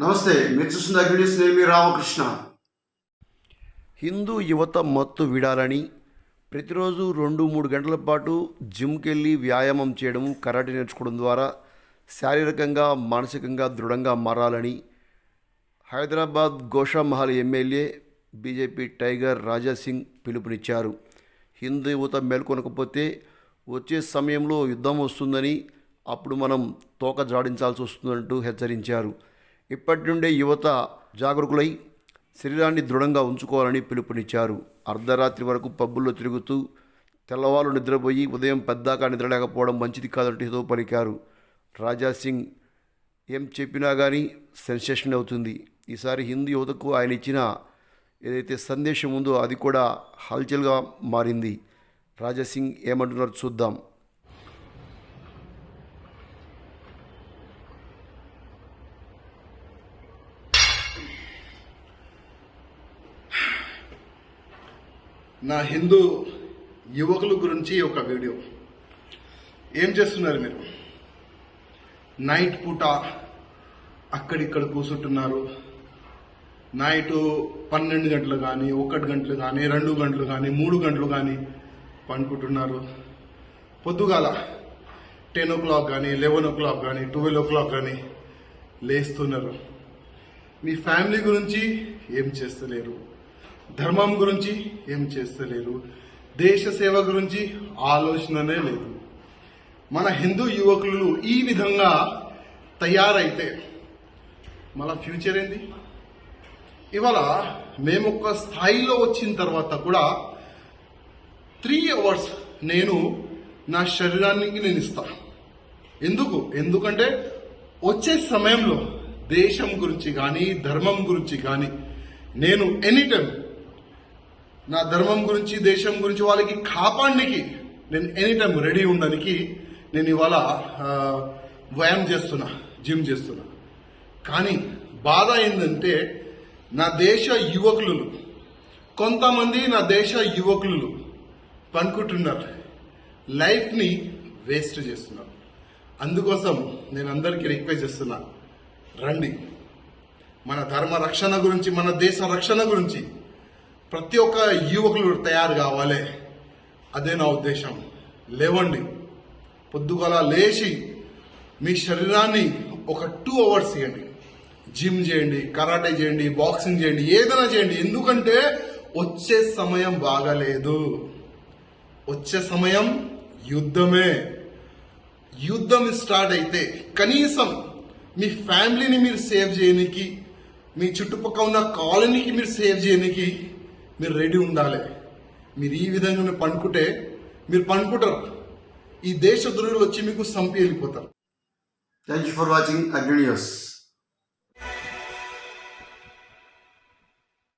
నమస్తే మీరు చూస్తున్న అగ్నిస్ నేను మీ రామకృష్ణ. హిందూ యువత మత్తు విడాలని ప్రతిరోజు రెండు మూడు గంటల పాటు జిమ్కి వెళ్ళి వ్యాయామం చేయడం కరాటే నేర్చుకోవడం ద్వారా శారీరకంగా మానసికంగా దృఢంగా మారాలని Hyderabad Goshamahal MLA BJP tiger Raja Singh పిలుపునిచ్చారు. హిందూ యువత మేల్కొనకపోతే వచ్చే సమయంలో యుద్ధం వస్తుందని అప్పుడు మనం తోక జాడించాల్సి వస్తుందంటూ హెచ్చరించారు. ఇప్పటి నుండే యువత జాగరూకులై శరీరాన్ని దృఢంగా ఉంచుకోవాలని పిలుపునిచ్చారు. అర్ధరాత్రి వరకు పబ్బుల్లో తిరుగుతూ తెల్లవాళ్ళు నిద్రపోయి ఉదయం పెద్దాకా నిద్రలేకపోవడం మంచిది కాదంటూ ఏదో పలికారు. రాజా సింగ్ ఏం చెప్పినా కానీ సెన్సేషన్ అవుతుంది. ఈసారి హిందూ యువతకు ఆయన ఇచ్చిన ఏదైతే సందేశం ఉందో అది కూడా హల్చల్గా మారింది. రాజా సింగ్ ఏమంటున్నారో చూద్దాం. నా హిందూ యువకుల గురించి ఒక వీడియో. ఏం చేస్తున్నారు మీరు? నైట్ పూట అక్కడిక్కడ కూర్చుంటున్నారు. నైట్ పన్నెండు గంటలు కానీ ఒకటి గంటలు కానీ రెండు గంటలు కానీ మూడు గంటలు కానీ పండుకుంటున్నారు. పొద్దుగాల టెన్ ఓ క్లాక్ కానీ లెవెన్ ఓ క్లాక్ కానీ ట్వెల్వ్ ఓ క్లాక్ కానీ లేస్తున్నారు. మీ ఫ్యామిలీ గురించి ఏం చేస్తలేరు? ధర్మం గురించి ఏం చేస్తలేరు? దేశ సేవ గురించి ఆలోచననే లేదు. మన హిందూ యువకులు ఈ విధంగా తయారైతే మన ఫ్యూచర్ ఏంది? ఇవాళ మేము ఒక స్థాయిలో వచ్చిన తర్వాత కూడా త్రీ అవర్స్ నేను నా శరీరానికి నేను ఇస్తాను ఎందుకు? ఎందుకంటే వచ్చే సమయంలో దేశం గురించి కానీ ధర్మం గురించి కానీ నేను ఎనీ టైం నా ధర్మం గురించి దేశం గురించి వాళ్ళకి కాపాడడానికి నేను ఎనీ టైం రెడీ ఉండడానికి నేను ఇవాళ వ్యాయామం చేస్తున్నా జిమ్ చేస్తున్నా. కానీ బాధ ఏంటంటే నా దేశ యువకులు కొంతమంది నా దేశ యువకులు పనుకుంటున్నారు లైఫ్ని వేస్ట్ చేస్తున్నారు. అందుకోసం నేను అందరికీ రిక్వెస్ట్ చేస్తున్నాను రండి. మన ధర్మ రక్షణ గురించి మన దేశ రక్షణ గురించి ప్రతి ఒక్క యువకులు తయారు కావాలి. అదే నా ఉద్దేశం. లేవండి. పొద్దుగల లేచి మీ శరీరాన్ని ఒక టూ అవర్స్ ఇవ్వండి. జిమ్ చేయండి కరాటే చేయండి బాక్సింగ్ చేయండి ఏదైనా చేయండి. ఎందుకంటే వచ్చే సమయం బాగాలేదు. వచ్చే సమయం యుద్ధమే. యుద్ధం స్టార్ట్ అయితే కనీసం మీ ఫ్యామిలీని మీరు సేవ్ చేయడానికి మీ చుట్టుపక్కల ఉన్న కాలనీకి మీరు సేవ్ చేయడానికి మీరు రెడీ ఉండాలి. మీరు ఈ విధంగా పండుకుంటే మీరు పండుకుంటారు. ఈ దేశ ద్రోహులు వచ్చి మీకు సంపి వెళ్ళిపోతారు. Thank you for watching Agni news